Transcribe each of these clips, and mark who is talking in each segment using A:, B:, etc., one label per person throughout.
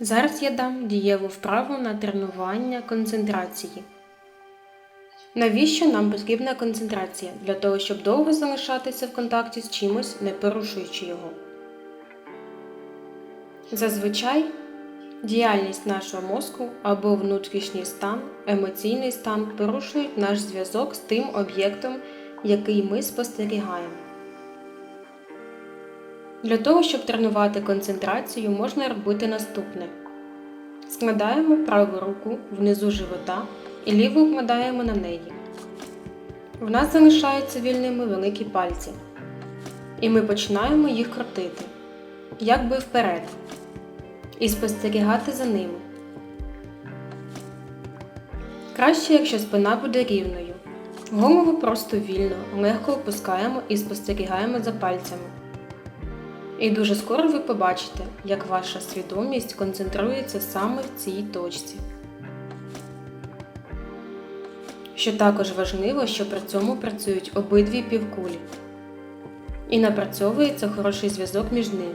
A: Зараз я дам дієву вправу на тренування концентрації. Навіщо нам потрібна концентрація? Для того, щоб довго залишатися в контакті з чимось, не порушуючи його. Зазвичай діяльність нашого мозку або внутрішній стан, емоційний стан порушують наш зв'язок з тим об'єктом, який ми спостерігаємо. Для того, щоб тренувати концентрацію, можна робити наступне: складаємо праву руку внизу живота і ліву вкладаємо на неї. В нас залишаються вільними великі пальці, і ми починаємо їх крутити, якби вперед, і спостерігати за ними. Краще, якщо спина буде рівною. Голову просто вільно, легко опускаємо і спостерігаємо за пальцями. І дуже скоро ви побачите, як ваша свідомість концентрується саме в цій точці. Що також важливо, що при цьому працюють обидві півкулі і напрацьовується хороший зв'язок між ними.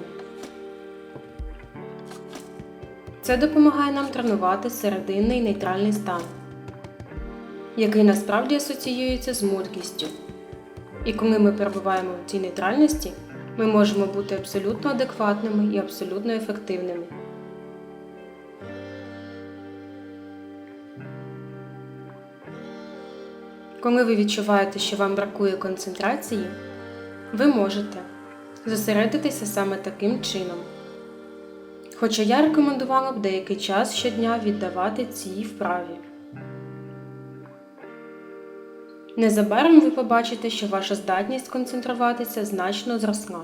A: Це допомагає нам тренувати серединний нейтральний стан, який насправді асоціюється з мудрістю. І коли ми перебуваємо в цій нейтральності, ми можемо бути абсолютно адекватними і абсолютно ефективними. Коли ви відчуваєте, що вам бракує концентрації, ви можете зосередитися саме таким чином. Хоча я рекомендувала б деякий час щодня віддавати цій вправі. Незабаром ви побачите, що ваша здатність концентруватися значно зросла.